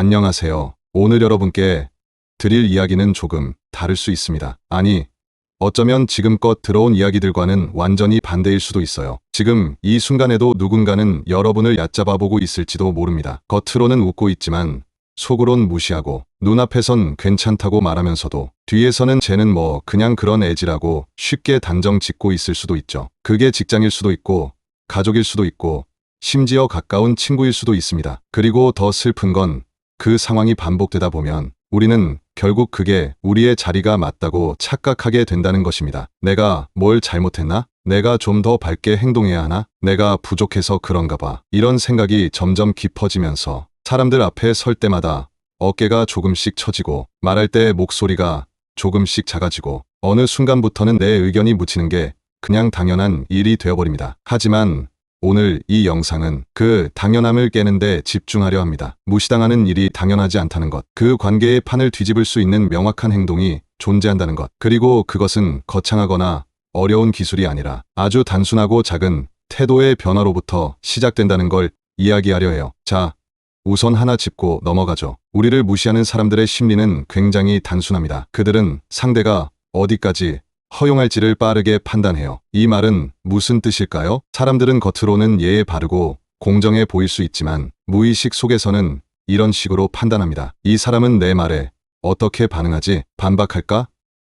안녕하세요. 오늘 여러분께 드릴 이야기는 조금 다를 수 있습니다. 아니, 어쩌면 지금껏 들어온 이야기들과는 완전히 반대일 수도 있어요. 지금 이 순간에도 누군가는 여러분을 얕잡아 보고 있을지도 모릅니다. 겉으로는 웃고 있지만 속으론 무시하고 눈앞에선 괜찮다고 말하면서도 뒤에서는 쟤는 뭐 그냥 그런 애지라고 쉽게 단정 짓고 있을 수도 있죠. 그게 직장일 수도 있고 가족일 수도 있고 심지어 가까운 친구일 수도 있습니다. 그리고 더 슬픈 건 그 상황이 반복되다 보면 우리는 결국 그게 우리의 자리가 맞다고 착각하게 된다는 것입니다. 내가 뭘 잘못했나? 내가 좀 더 밝게 행동해야 하나? 내가 부족해서 그런가 봐. 이런 생각이 점점 깊어지면서 사람들 앞에 설 때마다 어깨가 조금씩 처지고 말할 때 목소리가 조금씩 작아지고 어느 순간부터는 내 의견이 묻히는 게 그냥 당연한 일이 되어버립니다. 하지만 오늘 이 영상은 그 당연함을 깨는데 집중하려 합니다. 무시당하는 일이 당연하지 않다는 것, 그 관계의 판을 뒤집을 수 있는 명확한 행동이 존재한다는 것, 그리고 그것은 거창하거나 어려운 기술이 아니라 아주 단순하고 작은 태도의 변화로부터 시작된다는 걸 이야기하려 해요. 자, 우선 하나 짚고 넘어가죠. 우리를 무시하는 사람들의 심리는 굉장히 단순합니다. 그들은 상대가 어디까지 허용할지를 빠르게 판단해요. 이 말은 무슨 뜻일까요? 사람들은 겉으로는 예에 바르고 공정해 보일 수 있지만 무의식 속에서는 이런 식으로 판단합니다. 이 사람은 내 말에 어떻게 반응하지? 반박할까?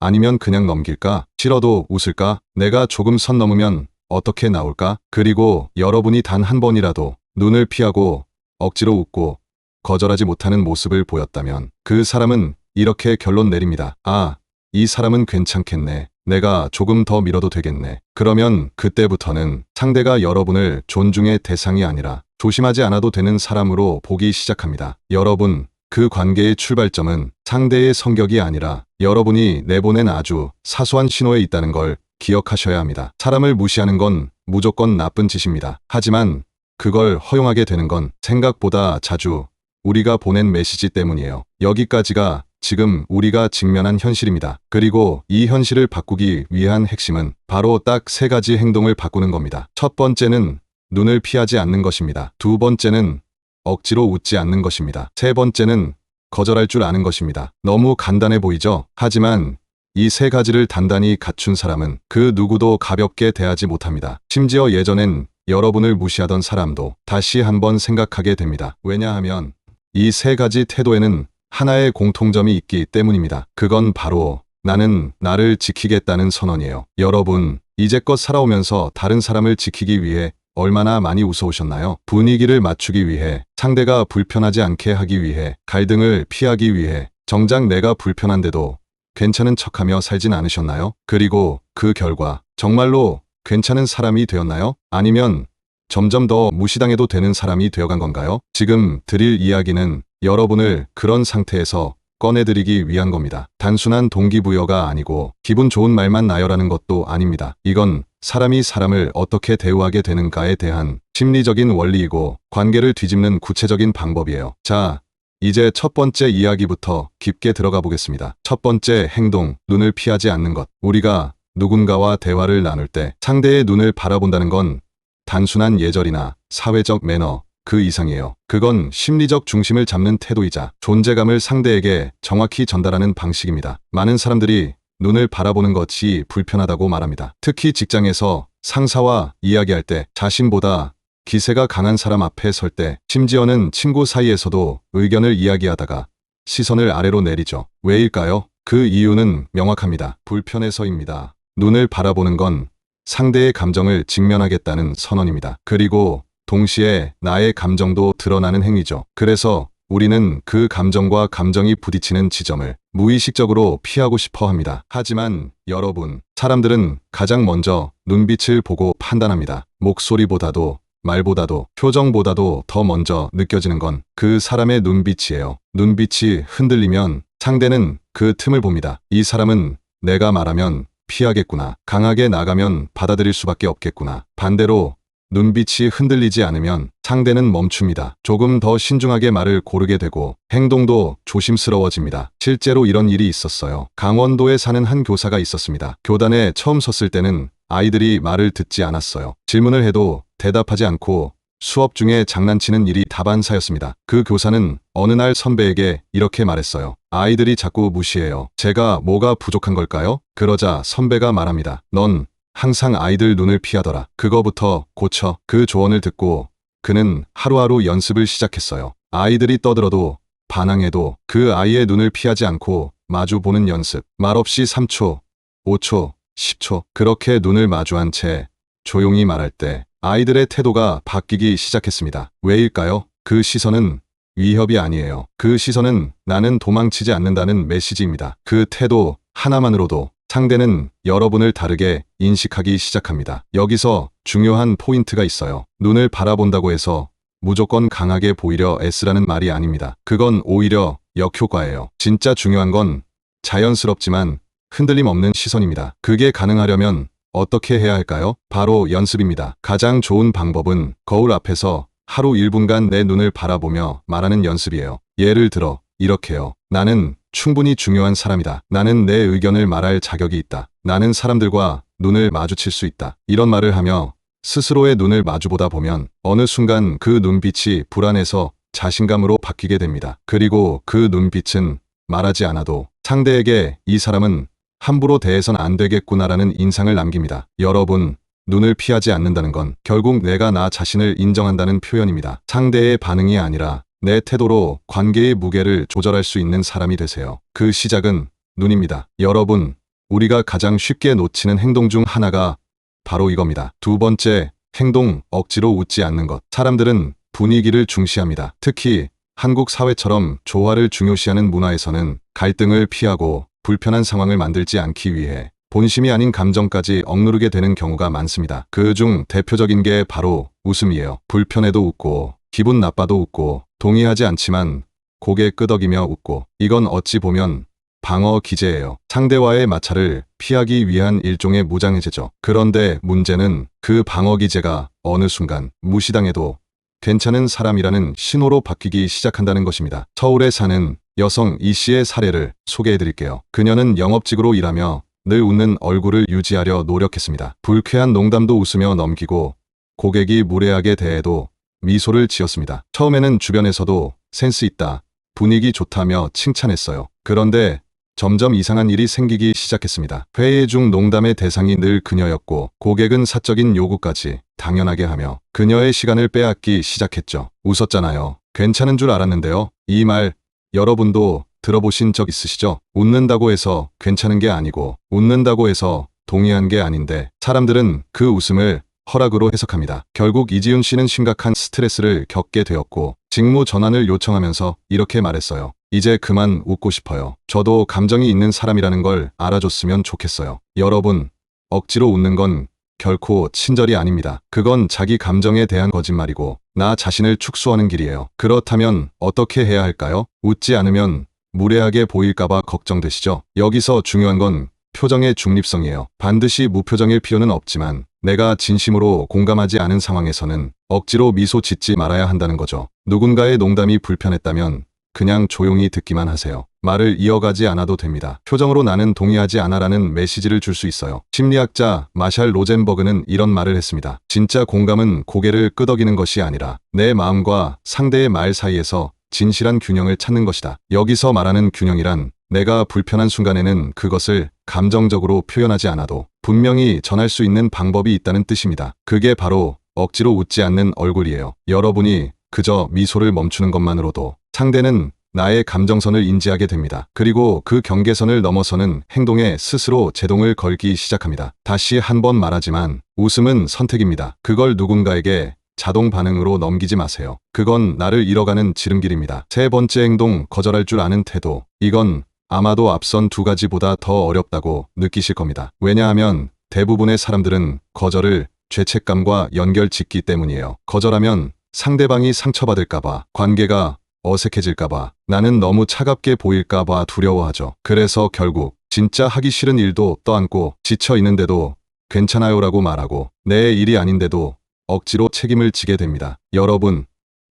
아니면 그냥 넘길까? 싫어도 웃을까? 내가 조금 선 넘으면 어떻게 나올까? 그리고 여러분이 단 한 번이라도 눈을 피하고 억지로 웃고 거절하지 못하는 모습을 보였다면 그 사람은 이렇게 결론 내립니다. 아, 이 사람은 괜찮겠네. 내가 조금 더 밀어도 되겠네. 그러면 그때부터는 상대가 여러분을 존중의 대상이 아니라 조심하지 않아도 되는 사람으로 보기 시작합니다. 여러분, 그 관계의 출발점은 상대의 성격이 아니라 여러분이 내보낸 아주 사소한 신호에 있다는 걸 기억하셔야 합니다. 사람을 무시하는 건 무조건 나쁜 짓입니다. 하지만 그걸 허용하게 되는 건 생각보다 자주 우리가 보낸 메시지 때문이에요. 여기까지가 지금 우리가 직면한 현실입니다. 그리고 이 현실을 바꾸기 위한 핵심은 바로 딱 세 가지 행동을 바꾸는 겁니다. 첫 번째는 눈을 피하지 않는 것입니다. 두 번째는 억지로 웃지 않는 것입니다. 세 번째는 거절할 줄 아는 것입니다. 너무 간단해 보이죠? 하지만 이 세 가지를 단단히 갖춘 사람은 그 누구도 가볍게 대하지 못합니다. 심지어 예전엔 여러분을 무시하던 사람도 다시 한번 생각하게 됩니다. 왜냐하면 이 세 가지 태도에는 하나의 공통점이 있기 때문입니다. 그건 바로 나는 나를 지키겠다는 선언이에요. 여러분, 이제껏 살아오면서 다른 사람을 지키기 위해 얼마나 많이 웃어오셨나요? 분위기를 맞추기 위해, 상대가 불편하지 않게 하기 위해, 갈등을 피하기 위해, 정작 내가 불편한데도 괜찮은 척하며 살진 않으셨나요? 그리고 그 결과 정말로 괜찮은 사람이 되었나요? 아니면 점점 더 무시당해도 되는 사람이 되어간 건가요? 지금 드릴 이야기는 여러분을 그런 상태에서 꺼내드리기 위한 겁니다. 단순한 동기부여가 아니고 기분 좋은 말만 나열하는 것도 아닙니다. 이건 사람이 사람을 어떻게 대우하게 되는가에 대한 심리적인 원리이고 관계를 뒤집는 구체적인 방법이에요. 자, 이제 첫 번째 이야기부터 깊게 들어가 보겠습니다. 첫 번째 행동, 눈을 피하지 않는 것. 우리가 누군가와 대화를 나눌 때 상대의 눈을 바라본다는 건 단순한 예절이나 사회적 매너, 그 이상이에요. 그건 심리적 중심을 잡는 태도이자 존재감을 상대에게 정확히 전달하는 방식입니다. 많은 사람들이 눈을 바라보는 것이 불편하다고 말합니다. 특히 직장에서 상사와 이야기할 때 자신보다 기세가 강한 사람 앞에 설 때 심지어는 친구 사이에서도 의견을 이야기하다가 시선을 아래로 내리죠. 왜일까요? 그 이유는 명확합니다. 불편해서입니다. 눈을 바라보는 건 상대의 감정을 직면하겠다는 선언입니다. 그리고 동시에 나의 감정도 드러나는 행위죠. 그래서 우리는 그 감정과 감정이 부딪히는 지점을 무의식적으로 피하고 싶어 합니다. 하지만 여러분, 사람들은 가장 먼저 눈빛을 보고 판단합니다. 목소리보다도 말보다도 표정보다도 더 먼저 느껴지는 건 그 사람의 눈빛이에요. 눈빛이 흔들리면 상대는 그 틈을 봅니다. 이 사람은 내가 말하면 피하겠구나. 강하게 나가면 받아들일 수밖에 없겠구나. 반대로 눈빛이 흔들리지 않으면 상대는 멈춥니다. 조금 더 신중하게 말을 고르게 되고 행동도 조심스러워집니다. 실제로 이런 일이 있었어요. 강원도에 사는 한 교사가 있었습니다. 교단에 처음 섰을 때는 아이들이 말을 듣지 않았어요. 질문을 해도 대답하지 않고 수업 중에 장난치는 일이 다반사였습니다. 그 교사는 어느 날 선배에게 이렇게 말했어요. 아이들이 자꾸 무시해요. 제가 뭐가 부족한 걸까요? 그러자 선배가 말합니다. 넌 항상 아이들 눈을 피하더라. 그거부터 고쳐. 그 조언을 듣고 그는 하루하루 연습을 시작했어요. 아이들이 떠들어도 반항해도 그 아이의 눈을 피하지 않고 마주 보는 연습. 말없이 3초, 5초, 10초 그렇게 눈을 마주한 채 조용히 말할 때 아이들의 태도가 바뀌기 시작했습니다. 왜일까요? 그 시선은 위협이 아니에요. 그 시선은 나는 도망치지 않는다는 메시지입니다. 그 태도 하나만으로도 상대는 여러분을 다르게 인식하기 시작합니다. 여기서 중요한 포인트가 있어요. 눈을 바라본다고 해서 무조건 강하게 보이려 애쓰라는 말이 아닙니다. 그건 오히려 역효과예요. 진짜 중요한 건 자연스럽지만 흔들림 없는 시선입니다. 그게 가능하려면 어떻게 해야 할까요? 바로 연습입니다. 가장 좋은 방법은 거울 앞에서 하루 1분간 내 눈을 바라보며 말하는 연습이에요. 예를 들어, 이렇게요. 나는 충분히 중요한 사람이다. 나는 내 의견을 말할 자격이 있다. 나는 사람들과 눈을 마주칠 수 있다. 이런 말을 하며 스스로의 눈을 마주보다 보면 어느 순간 그 눈빛이 불안해서 자신감으로 바뀌게 됩니다. 그리고 그 눈빛은 말하지 않아도 상대에게 이 사람은 함부로 대해선 안 되겠구나라는 인상을 남깁니다. 여러분, 눈을 피하지 않는다는 건 결국 내가 나 자신을 인정한다는 표현입니다. 상대의 반응이 아니라 내 태도로 관계의 무게를 조절할 수 있는 사람이 되세요. 그 시작은 눈입니다. 여러분, 우리가 가장 쉽게 놓치는 행동 중 하나가 바로 이겁니다. 두 번째, 행동 억지로 웃지 않는 것. 사람들은 분위기를 중시합니다. 특히 한국 사회처럼 조화를 중요시하는 문화에서는 갈등을 피하고 불편한 상황을 만들지 않기 위해 본심이 아닌 감정까지 억누르게 되는 경우가 많습니다. 그 중 대표적인 게 바로 웃음이에요. 불편해도 웃고, 기분 나빠도 웃고, 동의하지 않지만 고개 끄덕이며 웃고, 이건 어찌 보면 방어 기제예요. 상대와의 마찰을 피하기 위한 일종의 무장해제죠. 그런데 문제는 그 방어 기제가 어느 순간 무시당해도 괜찮은 사람이라는 신호로 바뀌기 시작한다는 것입니다. 서울에 사는 여성 이 씨의 사례를 소개해 드릴게요. 그녀는 영업직으로 일하며 늘 웃는 얼굴을 유지하려 노력했습니다. 불쾌한 농담도 웃으며 넘기고 고객이 무례하게 대해도 미소를 지었습니다. 처음에는 주변에서도 센스 있다, 분위기 좋다며 칭찬했어요. 그런데 점점 이상한 일이 생기기 시작했습니다. 회의 중 농담의 대상이 늘 그녀였고 고객은 사적인 요구까지 당연하게 하며 그녀의 시간을 빼앗기 시작했죠. 웃었잖아요. 괜찮은 줄 알았는데요. 이 말 여러분도 들어보신 적 있으시죠? 웃는다고 해서 괜찮은 게 아니고 웃는다고 해서 동의한 게 아닌데 사람들은 그 웃음을 허락으로 해석합니다. 결국 이지훈 씨는 심각한 스트레스를 겪게 되었고 직무 전환을 요청하면서 이렇게 말했어요. 이제 그만 웃고 싶어요. 저도 감정이 있는 사람이라는 걸 알아줬으면 좋겠어요. 여러분, 억지로 웃는 건 결코 친절이 아닙니다. 그건 자기 감정에 대한 거짓말이고 나 자신을 축소하는 길이에요. 그렇다면 어떻게 해야 할까요? 웃지 않으면 무례하게 보일까봐 걱정되시죠? 여기서 중요한 건 표정의 중립성이에요. 반드시 무표정일 필요는 없지만 내가 진심으로 공감하지 않은 상황에서는 억지로 미소 짓지 말아야 한다는 거죠. 누군가의 농담이 불편했다면 그냥 조용히 듣기만 하세요. 말을 이어가지 않아도 됩니다. 표정으로 나는 동의하지 않아라는 메시지를 줄 수 있어요. 심리학자 마샬 로젠버그는 이런 말을 했습니다. 진짜 공감은 고개를 끄덕이는 것이 아니라 내 마음과 상대의 말 사이에서 진실한 균형을 찾는 것이다. 여기서 말하는 균형이란 내가 불편한 순간에는 그것을 감정적으로 표현하지 않아도 분명히 전할 수 있는 방법이 있다는 뜻입니다. 그게 바로 억지로 웃지 않는 얼굴이에요. 여러분이 그저 미소를 멈추는 것만으로도 상대는 나의 감정선을 인지하게 됩니다. 그리고 그 경계선을 넘어서는 행동에 스스로 제동을 걸기 시작합니다. 다시 한 번 말하지만 웃음은 선택입니다. 그걸 누군가에게 자동 반응으로 넘기지 마세요. 그건 나를 잃어가는 지름길입니다. 세 번째 행동, 거절할 줄 아는 태도. 이건 아마도 앞선 두 가지보다 더 어렵다고 느끼실 겁니다. 왜냐하면 대부분의 사람들은 거절을 죄책감과 연결 짓기 때문이에요. 거절하면 상대방이 상처받을까봐, 관계가 어색해질까봐, 나는 너무 차갑게 보일까봐 두려워하죠. 그래서 결국 진짜 하기 싫은 일도 떠안고 지쳐 있는데도 괜찮아요라고 말하고 내 일이 아닌데도 억지로 책임을 지게 됩니다. 여러분,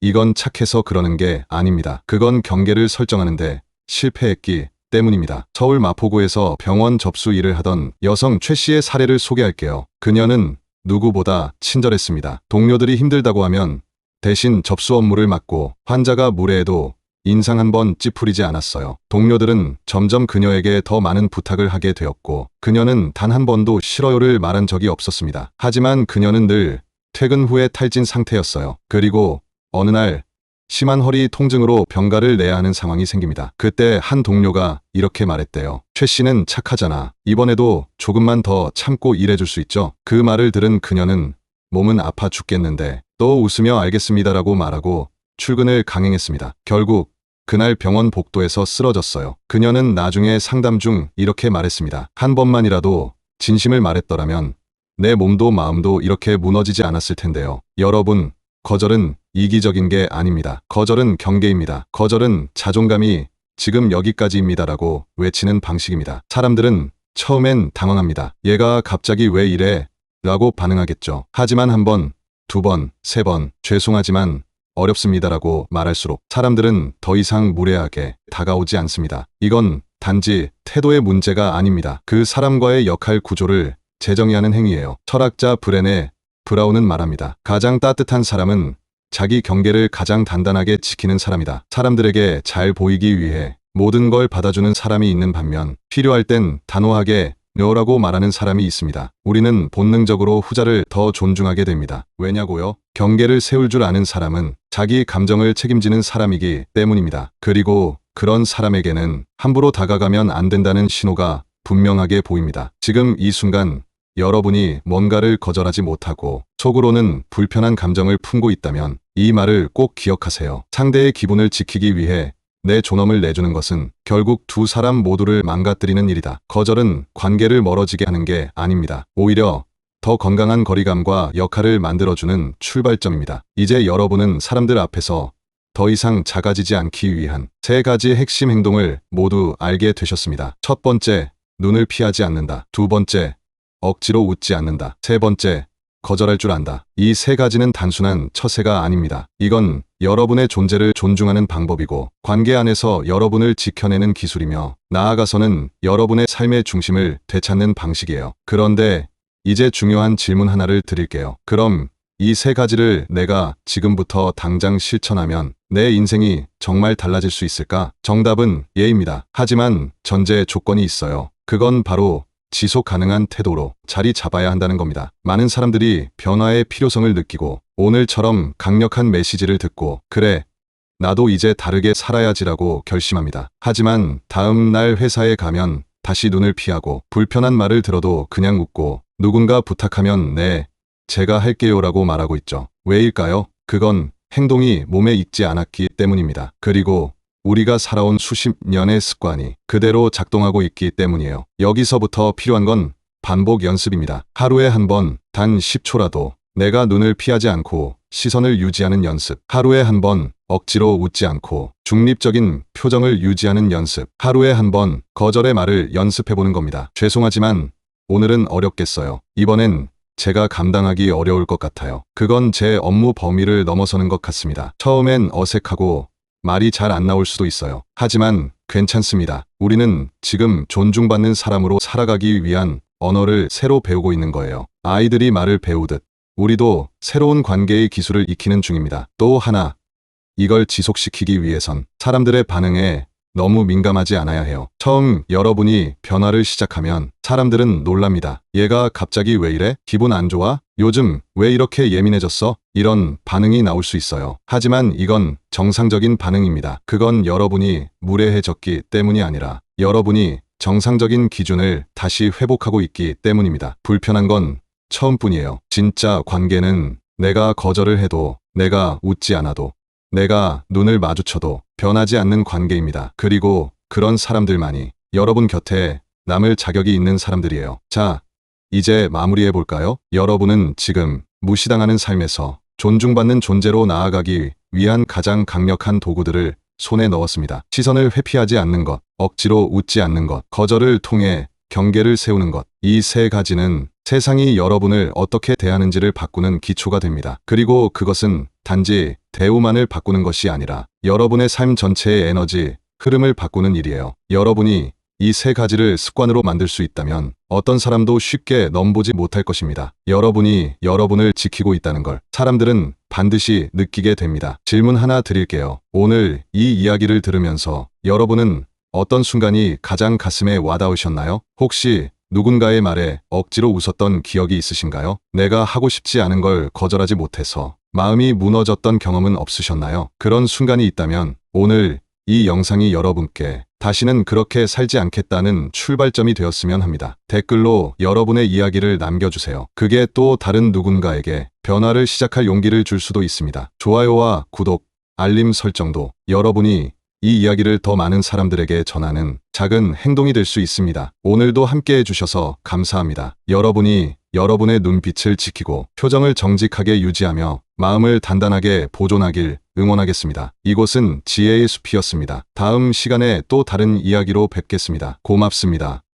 이건 착해서 그러는 게 아닙니다. 그건 경계를 설정하는데 실패했기 때문입니다. 서울 마포구에서 병원 접수 일을 하던 여성 최 씨의 사례를 소개할게요. 그녀는 누구보다 친절했습니다. 동료들이 힘들다고 하면 대신 접수 업무를 맡고 환자가 무례해도 인상 한번 찌푸리지 않았어요. 동료들은 점점 그녀에게 더 많은 부탁을 하게 되었고 그녀는 단 한 번도 싫어요를 말한 적이 없었습니다. 하지만 그녀는 늘 퇴근 후에 탈진 상태였어요. 그리고 어느 날 심한 허리 통증으로 병가를 내야 하는 상황이 생깁니다. 그때 한 동료가 이렇게 말했대요. 최 씨는 착하잖아. 이번에도 조금만 더 참고 일해줄 수 있죠? 그 말을 들은 그녀는 몸은 아파 죽겠는데 또 웃으며 알겠습니다라고 말하고 출근을 강행했습니다. 결국 그날 병원 복도에서 쓰러졌어요. 그녀는 나중에 상담 중 이렇게 말했습니다. 한 번만이라도 진심을 말했더라면 내 몸도 마음도 이렇게 무너지지 않았을 텐데요. 여러분, 거절은 이기적인 게 아닙니다. 거절은 경계입니다. 거절은 자존감이 지금 여기까지입니다라고 외치는 방식입니다. 사람들은 처음엔 당황합니다. 얘가 갑자기 왜 이래? 라고 반응하겠죠. 하지만 한 번, 두 번, 세 번, 죄송하지만 어렵습니다라고 말할수록 사람들은 더 이상 무례하게 다가오지 않습니다. 이건 단지 태도의 문제가 아닙니다. 그 사람과의 역할 구조를 재정의하는 행위예요. 철학자 브렌의 브라운은 말합니다. 가장 따뜻한 사람은 자기 경계를 가장 단단하게 지키는 사람이다. 사람들에게 잘 보이기 위해 모든 걸 받아주는 사람이 있는 반면 필요할 땐 단호하게 너라고 말하는 사람이 있습니다. 우리는 본능적으로 후자를 더 존중하게 됩니다. 왜냐고요? 경계를 세울 줄 아는 사람은 자기 감정을 책임지는 사람이기 때문입니다. 그리고 그런 사람에게는 함부로 다가가면 안 된다는 신호가 분명하게 보입니다. 지금 이 순간 여러분이 뭔가를 거절하지 못하고 속으로는 불편한 감정을 품고 있다면 이 말을 꼭 기억하세요. 상대의 기분을 지키기 위해 내 존엄을 내주는 것은 결국 두 사람 모두를 망가뜨리는 일이다. 거절은 관계를 멀어지게 하는 게 아닙니다. 오히려 더 건강한 거리감과 역할을 만들어주는 출발점입니다. 이제 여러분은 사람들 앞에서 더 이상 작아지지 않기 위한 세 가지 핵심 행동을 모두 알게 되셨습니다. 첫 번째, 눈을 피하지 않는다. 두 번째, 억지로 웃지 않는다. 세 번째, 거절할 줄 안다. 이 세 가지는 단순한 처세가 아닙니다. 이건 여러분의 존재를 존중하는 방법이고 관계 안에서 여러분을 지켜내는 기술이며 나아가서는 여러분의 삶의 중심을 되찾는 방식이에요. 그런데 이제 중요한 질문 하나를 드릴게요. 그럼 이 세 가지를 내가 지금부터 당장 실천하면 내 인생이 정말 달라질 수 있을까? 정답은 예입니다. 하지만 전제 조건이 있어요. 그건 바로 지속 가능한 태도로 자리 잡아야 한다는 겁니다. 많은 사람들이 변화의 필요성을 느끼고 오늘처럼 강력한 메시지를 듣고 그래 나도 이제 다르게 살아야지라고 결심합니다. 하지만 다음 날 회사에 가면 다시 눈을 피하고 불편한 말을 들어도 그냥 웃고 누군가 부탁하면 네, 제가 할게요라고 말하고 있죠. 왜일까요? 그건 행동이 몸에 익지 않았기 때문입니다. 그리고 우리가 살아온 수십 년의 습관이 그대로 작동하고 있기 때문이에요. 여기서부터 필요한 건 반복 연습입니다. 하루에 한 번, 단 10초라도 내가 눈을 피하지 않고 시선을 유지하는 연습. 하루에 한 번, 억지로 웃지 않고 중립적인 표정을 유지하는 연습. 하루에 한 번, 거절의 말을 연습해보는 겁니다. 죄송하지만 오늘은 어렵겠어요. 이번엔 제가 감당하기 어려울 것 같아요. 그건 제 업무 범위를 넘어서는 것 같습니다. 처음엔 어색하고 말이 잘 안 나올 수도 있어요. 하지만 괜찮습니다. 우리는 지금 존중받는 사람으로 살아가기 위한 언어를 새로 배우고 있는 거예요. 아이들이 말을 배우듯 우리도 새로운 관계의 기술을 익히는 중입니다. 또 하나, 이걸 지속시키기 위해선 사람들의 반응에 너무 민감하지 않아야 해요. 처음 여러분이 변화를 시작하면 사람들은 놀랍니다. 얘가 갑자기 왜 이래? 기분 안 좋아? 요즘 왜 이렇게 예민해졌어? 이런 반응이 나올 수 있어요. 하지만 이건 정상적인 반응입니다. 그건 여러분이 무례해졌기 때문이 아니라 여러분이 정상적인 기준을 다시 회복하고 있기 때문입니다. 불편한 건 처음뿐이에요. 진짜 관계는 내가 거절을 해도 내가 웃지 않아도 내가 눈을 마주쳐도 변하지 않는 관계입니다. 그리고 그런 사람들만이 여러분 곁에 남을 자격이 있는 사람들이에요. 자, 이제 마무리해 볼까요? 여러분은 지금 무시당하는 삶에서 존중받는 존재로 나아가기 위한 가장 강력한 도구들을 손에 넣었습니다. 시선을 회피하지 않는 것, 억지로 웃지 않는 것, 거절을 통해 경계를 세우는 것. 이 세 가지는 세상이 여러분을 어떻게 대하는지를 바꾸는 기초가 됩니다. 그리고 그것은 단지 대우만을 바꾸는 것이 아니라 여러분의 삶 전체의 에너지, 흐름을 바꾸는 일이에요. 여러분이 이 세 가지를 습관으로 만들 수 있다면 어떤 사람도 쉽게 넘보지 못할 것입니다. 여러분이 여러분을 지키고 있다는 걸 사람들은 반드시 느끼게 됩니다. 질문 하나 드릴게요. 오늘 이 이야기를 들으면서 여러분은 어떤 순간이 가장 가슴에 와닿으셨나요? 혹시 누군가의 말에 억지로 웃었던 기억이 있으신가요? 내가 하고 싶지 않은 걸 거절하지 못해서 마음이 무너졌던 경험은 없으셨나요? 그런 순간이 있다면 오늘 이 영상이 여러분께 다시는 그렇게 살지 않겠다는 출발점이 되었으면 합니다. 댓글로 여러분의 이야기를 남겨주세요. 그게 또 다른 누군가에게 변화를 시작할 용기를 줄 수도 있습니다. 좋아요와 구독, 알림 설정도 여러분이 이 이야기를 더 많은 사람들에게 전하는 작은 행동이 될 수 있습니다. 오늘도 함께 해주셔서 감사합니다. 여러분이 여러분의 눈빛을 지키고 표정을 정직하게 유지하며 마음을 단단하게 보존하길 응원하겠습니다. 이곳은 지혜의 숲이었습니다. 다음 시간에 또 다른 이야기로 뵙겠습니다. 고맙습니다.